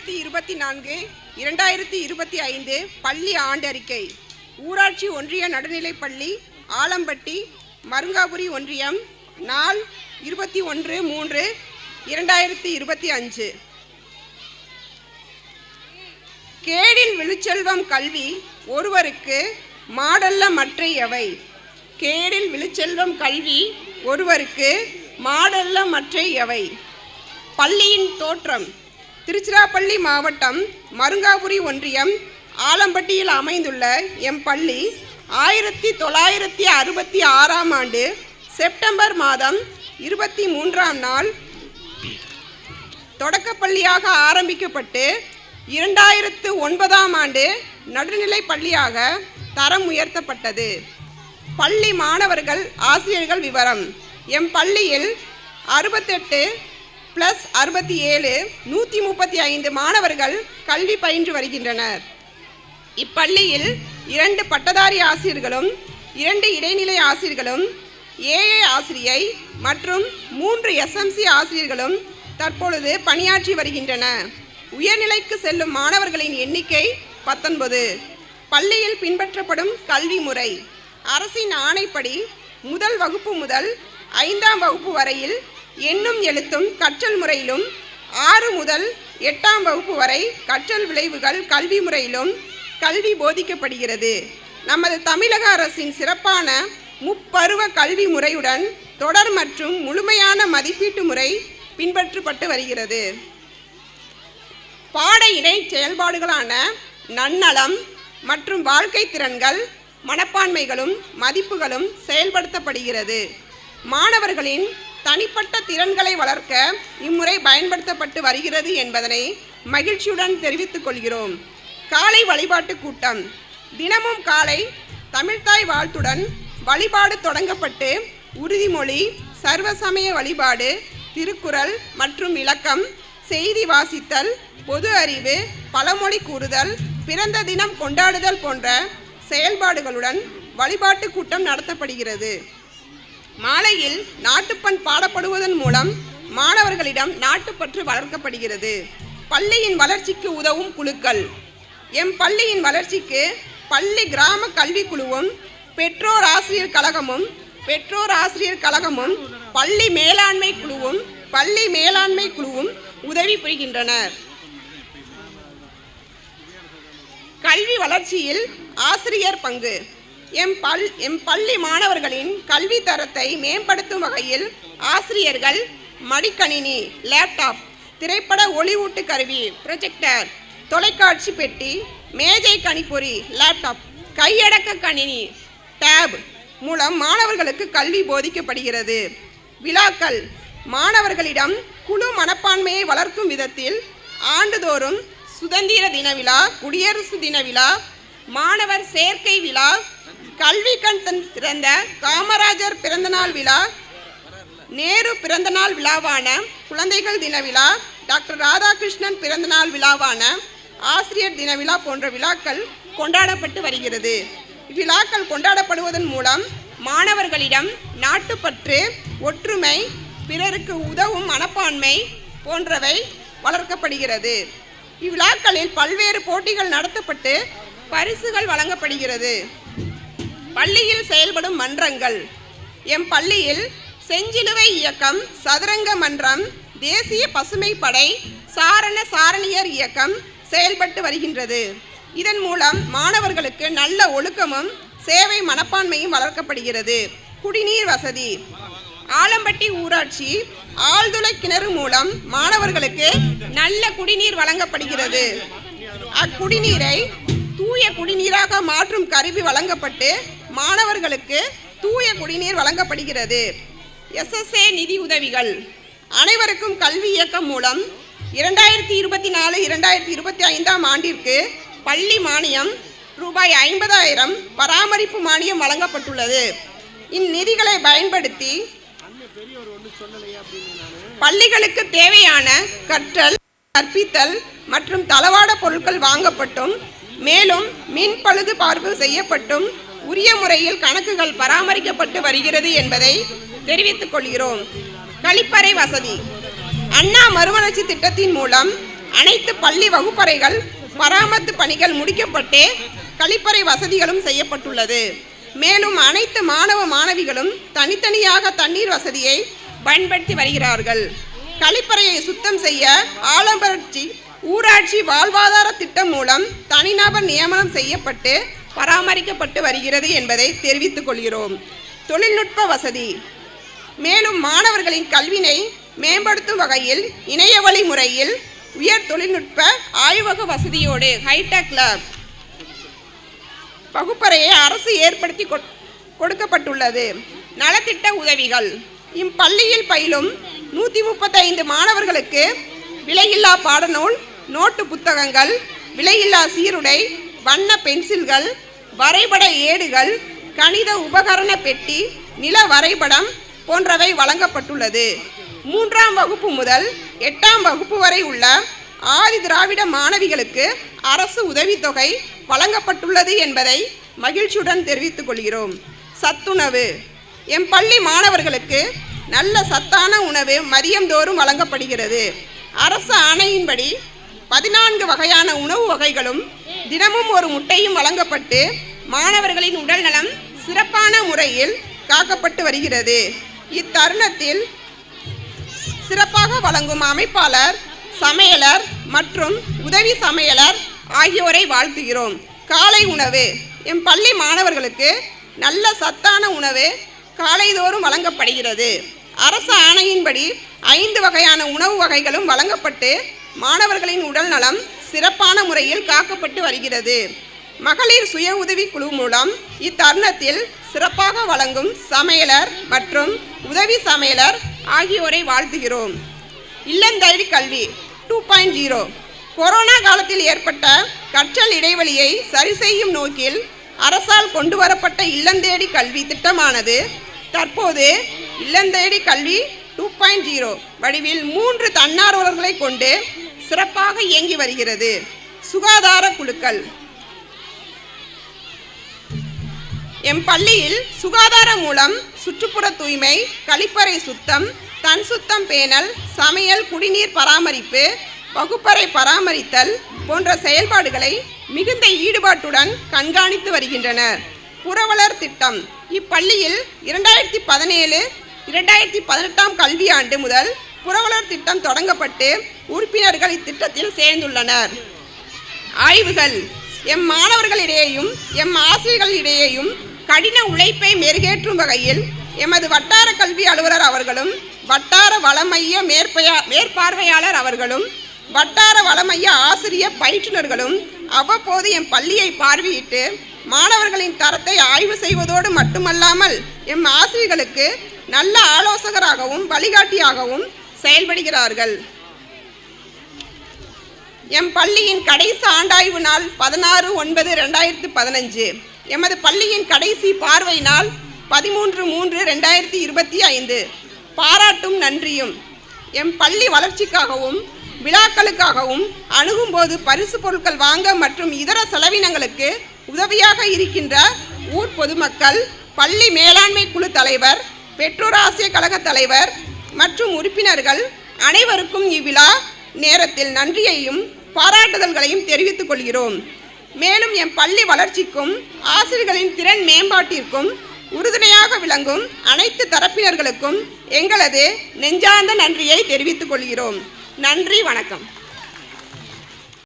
இரண்டாயிரத்தி இருபத்தி நான்கு இரண்டாயிரத்தி இருபத்தி ஐந்து பள்ளி ஆண்டறிக்கை. ஊராட்சி ஒன்றிய நடுநிலைப்பள்ளி ஆலம்பட்டி மருங்காபுரி ஒன்றியம் நாள் இருபத்தி ஒன்று மூன்று இரண்டாயிரத்தி இருபத்தி அஞ்சு. கேடில் விழுச்செல்வம் கல்வி ஒருவருக்கு மாடல்ல மற்ற எவை? கேடில் விழுச்செல்வம் கல்வி ஒருவருக்கு மாடல்ல மற்ற எவை? பள்ளியின் தோற்றம். திருச்சிராப்பள்ளி மாவட்டம் மருங்காபுரி ஒன்றியம் ஆலம்பட்டியில் அமைந்துள்ள எம் பள்ளி ஆயிரத்தி தொள்ளாயிரத்தி அறுபத்தி ஆறாம் ஆண்டு செப்டம்பர் மாதம் இருபத்தி மூன்றாம் நாள் தொடக்கப்பள்ளியாக ஆரம்பிக்கப்பட்டு இரண்டாயிரத்து ஒன்பதாம் ஆண்டு நடுநிலை பள்ளியாக தரம் உயர்த்தப்பட்டது. பள்ளி மாணவர்கள் ஆசிரியர்கள் விவரம். எம் பள்ளியில் அறுபத்தெட்டு ப்ளஸ் அறுபத்தி ஏழு நூற்றி முப்பத்தி ஐந்து மாணவர்கள் கல்வி பயின்று வருகின்றனர். இப்பள்ளியில் இரண்டு பட்டதாரி ஆசிரியர்களும் இரண்டு இடைநிலை ஆசிரியர்களும் ஏஏ ஆசிரியை மற்றும் மூன்று எஸ்எம்சி ஆசிரியர்களும் தற்பொழுது பணியாற்றி வருகின்றன. உயர்நிலைக்கு செல்லும் மாணவர்களின் எண்ணிக்கை பத்தொன்பது. பள்ளியில் பின்பற்றப்படும் கல்வி முறை. அரசின் ஆணைப்படி முதல் வகுப்பு முதல் ஐந்தாம் வகுப்பு வரையில் எண்ணும் எழுத்தும் கற்றல் முறையிலும் ஆறு முதல் எட்டாம் வகுப்பு வரை கற்றல் விளைவுகள் கல்வி முறையிலும் கல்வி போதிக்கப்படுகிறது. நமது தமிழக அரசின் சிறப்பான முப்பருவ கல்வி முறையுடன் தொடர் மற்றும் முழுமையான மதிப்பீட்டு முறை பின்பற்றப்பட்டு வருகிறது. பாட இணை செயல்பாடுகளான நன்னலம் மற்றும் வாழ்க்கை திறன்கள் மனப்பான்மைகளும் மதிப்புகளும் செயல்படுத்தப்படுகிறது. மாணவர்களின் தனிப்பட்ட திறன்களை வளர்க்க இம்முறை பயன்படுத்தப்பட்டு வருகிறது என்பதனை மகிழ்ச்சியுடன் தெரிவித்துக் கொள்கிறோம். காலை வழிபாட்டு கூட்டம். தினமும் காலை தமிழ்தாய் வாழ்த்துடன் வழிபாடு தொடங்கப்பட்டு உறுதிமொழி சர்வசமய வழிபாடு திருக்குறள் மற்றும் விளக்கம் செய்தி வாசித்தல் பொது அறிவு பழமொழி கூறுதல் பிறந்த தினம் கொண்டாடுதல் போன்ற செயல்பாடுகளுடன் வழிபாட்டு கூட்டம் நடத்தப்படுகிறது. மாலையில் நாட்டுப்பண் பாடப்படுவதன் மூலம் மாணவர்களிடம் நாட்டுப்பற்று வளர்க்கப்படுகிறது. பள்ளியின் வளர்ச்சிக்கு உதவும் குழுக்கள். எம் பள்ளியின் வளர்ச்சிக்கு பள்ளி கிராம கல்விக் குழுவும் பெற்றோர் ஆசிரியர் கழகமும் பெற்றோர் ஆசிரியர் கழகமும் பள்ளி மேலாண்மை குழுவும் பள்ளி மேலாண்மை குழுவும் உதவி புரிகின்றனர். கல்வி வளர்ச்சியில் ஆசிரியர் பங்கு. எம் பல் எம் பள்ளி மாணவர்களின் கல்வி தரத்தை மேம்படுத்தும் வகையில் ஆசிரியர்கள் மடிக்கணினி லேப்டாப் திரைப்பட ஒளிவூட்டு கருவி ப்ரொஜெக்டர் தொலைக்காட்சி பெட்டி மேஜை கணிப்பொறி லேப்டாப் கையடக்க கணினி டேப் மூலம் மாணவர்களுக்கு கல்வி போதிக்கப்படுகிறது. விழாக்கள் மாணவர்களிடம் குழு மனப்பான்மையை வளர்க்கும் விதத்தில் ஆண்டுதோறும் சுதந்திர தின விழா குடியரசு தின விழா மாணவர் சேர்க்கை விழா கல்வி கண் திறந்த காமராஜர் பிறந்தநாள் விழா நேரு பிறந்தநாள் விழாவான குழந்தைகள் தின விழா டாக்டர் ராதாகிருஷ்ணன் பிறந்தநாள் விழாவான ஆசிரியர் தின விழா போன்ற விழாக்கள் கொண்டாடப்பட்டு வருகிறது. இவ்விழாக்கள் கொண்டாடப்படுவதன் மூலம் மாணவர்களிடம் நாட்டுப்பற்று ஒற்றுமை பிறருக்கு உதவும் மனப்பான்மை போன்றவை வளர்க்கப்படுகிறது. இவ்விழாக்களில் பல்வேறு போட்டிகள் நடத்தப்பட்டு பரிசுகள் வழங்கப்படுகிறது. பள்ளியில் செயல்படும் மன்றங்கள். எம் பள்ளியில் செஞ்சிலுவை இயக்கம் சதுரங்க மன்றம் தேசிய பசுமை படை சாரண சாரணியர் இயக்கம் செயல்பட்டு வருகின்றது. இதன் மூலம் மாணவர்களுக்கு நல்ல ஒழுக்கமும் சேவை மனப்பான்மையும் வளர்க்கப்படுகிறது. குடிநீர் வசதி. ஆலம்பட்டி ஊராட்சி ஆழ்துளை கிணறு மூலம் மாணவர்களுக்கு நல்ல குடிநீர் வழங்கப்படுகிறது. அக்குடிநீரை தூய குடிநீராக மாற்றும் கருவி வழங்கப்பட்டு மாணவர்களுக்கு தூய குடிநீர் வழங்கப்படுகிறது. எஸ்எஸ்ஏ நிதி உதவிகள். அனைவருக்கும் கல்வி இயக்கம் மூலம் இரண்டாயிரத்தி இருபத்தி நாலு இரண்டாயிரத்தி இருபத்தி ஐந்தாம் ஆண்டிற்கு பள்ளி மானியம் ரூபாய் ஐம்பதாயிரம் பராமரிப்பு மானியம் வழங்கப்பட்டுள்ளது. இந்நிதிகளை பயன்படுத்தி பள்ளிகளுக்கு தேவையான கற்றல் கற்பித்தல் மற்றும் தளவாட பொருட்கள் வாங்கப்பட்டும். மேலும் மின் பழுது பார்வு செய்யப்பட்டும். உரிய முறையில் கணக்குகள் பராமரிக்கப்பட்டு வருகிறது என்பதை தெரிவித்துக் கொள்கிறோம். கழிப்பறை வசதி. அண்ணா மறுமலர்ச்சி திட்டத்தின் மூலம் அனைத்து பள்ளி வகுப்பறைகள் பராமரித்து பணிகள் முடிக்கப்பட்டு கழிப்பறை வசதிகளும் செய்யப்பட்டுள்ளது. மேலும் அனைத்து மாணவ மாணவிகளும் தனித்தனியாக தண்ணீர் வசதியை பயன்படுத்தி வருகிறார்கள். கழிப்பறையை சுத்தம் செய்ய ஆலம்பரட்சி ஊராட்சி வாழ்வாதார திட்டம் மூலம் தனிநபர் நியமனம் செய்யப்பட்டு பராமரிக்கப்பட்டு வருகிறது என்பதை தெரிவித்துக் கொள்கிறோம். தொழில்நுட்ப வசதி. மேலும் மாணவர்களின் கல்வினை மேம்படுத்தும் வகையில் இணையவழி முறையில் உயர் தொழில்நுட்ப ஆய்வக வசதியோடு ஹைடெக் லேப் வகுப்பறையை அரசு ஏற்படுத்தி கொடுக்கப்பட்டுள்ளது. நலத்திட்ட உதவிகள். இப்பள்ளியில் பயிலும் நூற்றி முப்பத்தைந்து மாணவர்களுக்கு விலையில்லா பாடநூல் நோட்டு புத்தகங்கள் விலையில்லா சீருடை வண்ண பென்சில்கள் வரைபட ஏடுகள் கணித உபகரண பெட்டி நில வரைபடம் போன்றவை வழங்கப்பட்டுள்ளது. மூன்றாம் வகுப்பு முதல் எட்டாம் வகுப்பு வரை உள்ள ஆதி திராவிட மாணவிகளுக்கு அரசு உதவித்தொகை வழங்கப்பட்டுள்ளது என்பதை மகிழ்ச்சியுடன் தெரிவித்துக் கொள்கிறோம். சத்துணவு. எம் பள்ளி மாணவர்களுக்கு நல்ல சத்தான உணவு மதியந்தோறும் வழங்கப்படுகிறது. அரசு ஆணையின்படி பதினான்கு வகையான உணவு வகைகளும் தினமும் ஒரு முட்டையும் வழங்கப்பட்டு மாணவர்களின் உடல்நலம் சிறப்பான முறையில் காக்கப்பட்டு வருகிறது. இத்தருணத்தில் சிறப்பாக வழங்கும் அமைப்பாளர் சமையலர் மற்றும் உதவி சமையலர் ஆகியோரை வாழ்த்துகிறோம். காலை உணவு. எம் பள்ளி மாணவர்களுக்கு நல்ல சத்தான உணவு காலைதோறும் வழங்கப்படுகிறது. அரசு ஆணையின்படி ஐந்து வகையான உணவு வகைகளும் வழங்கப்பட்டு மாணவர்களின் உடல் நலம் சிறப்பான முறையில் காக்கப்பட்டு வருகிறது. மகளிர் சுய உதவி குழு மூலம் இத்தருணத்தில் சிறப்பாக வழங்கும் சமையலர் மற்றும் உதவி சமையலர் ஆகியோரை வாழ்த்துகிறோம். இல்லந்தழி கல்வி டூ பாயிண்ட் ஜீரோ கொரோனா காலத்தில் ஏற்பட்ட கற்றல் இடைவெளியை சரி செய்யும் நோக்கில் அரசால் கொண்டு வரப்பட்ட இல்லந்தேடி கல்வி திட்டமானது தற்போது இல்லந்தேடி கல்வி டூ பாயிண்ட் ஜீரோ வடிவில் மூன்று தன்னார்வலர்களை கொண்டு சிறப்பாக இயங்கி வருகிறது. சுகாதார குழுக்கள். எம் பள்ளியில் சுகாதாரம் மூலம் சுற்றுப்புற தூய்மை கழிப்பறை சுத்தம் தன் சுத்தம் பேணல் சமையல் குடிநீர் பராமரிப்பு வகுப்பறை பராமரித்தல் போன்ற செயல்பாடுகளை மிகுந்த ஈடுபாட்டுடன் கண்காணித்து வருகின்றனர் புரவலர் திட்டம். இப்பள்ளியில் இரண்டாயிரத்தி பதினேழு இரண்டாயிரத்தி பதினெட்டாம் கல்வியாண்டு முதல் புரவலர் திட்டம் தொடங்கப்பட்டு உறுப்பினர்கள் இத்திட்டத்தில் சேர்ந்துள்ளனர். ஆய்வுகள் எம் மாணவர்களிடையேயும் எம் ஆசிரியர்களிடையேயும் கடின உழைப்பை மெருகேற்றும் வகையில் எமது வட்டார கல்வி அலுவலர் அவர்களும் வட்டார வளமைய மேற்பயா மேற்பார்வையாளர் அவர்களும் வட்டார வளமைய ஆசிரியர் பயிற்றுனர்களும் அவ்வப்போது எம் பள்ளியை பார்வையிட்டு மாணவர்களின் தரத்தை ஆய்வு செய்வதோடு மட்டுமல்லாமல் எம் ஆசிரியர்களுக்கு நல்ல ஆலோசகராகவும் வழிகாட்டியாகவும் செயல்படுகிறார்கள். எம் பள்ளியின் கடைசி ஆண்டாய்வு நாள் பதினாறு ஒன்பது ரெண்டாயிரத்தி பதினஞ்சு. எமது பள்ளியின் கடைசி பார்வை நாள் பதிமூன்று மூன்று ரெண்டாயிரத்தி இருபத்தி ஐந்து. பாராட்டும் நன்றியும். எம் பள்ளி வளர்ச்சிக்காகவும் விழாக்களுக்காகவும் அணுகும்போது பரிசு பொருட்கள் வாங்க மற்றும் இதர செலவினங்களுக்கு உதவியாக இருக்கின்ற ஊர் பொதுமக்கள் பள்ளி மேலாண்மை குழு தலைவர் பெற்றோர் ஆசிய கழக தலைவர் மற்றும் உறுப்பினர்கள் அனைவருக்கும் இவ்விழா நேரத்தில் நன்றியையும் பாராட்டுதல்களையும் தெரிவித்துக் கொள்கிறோம். மேலும் என் பள்ளி வளர்ச்சிக்கும் ஆசிரியர்களின் திறன் மேம்பாட்டிற்கும் உறுதுணையாக விளங்கும் அனைத்து தரப்பினர்களுக்கும் எங்களது நெஞ்சார்ந்த நன்றியை தெரிவித்துக் கொள்கிறோம். நன்றி வணக்கம்.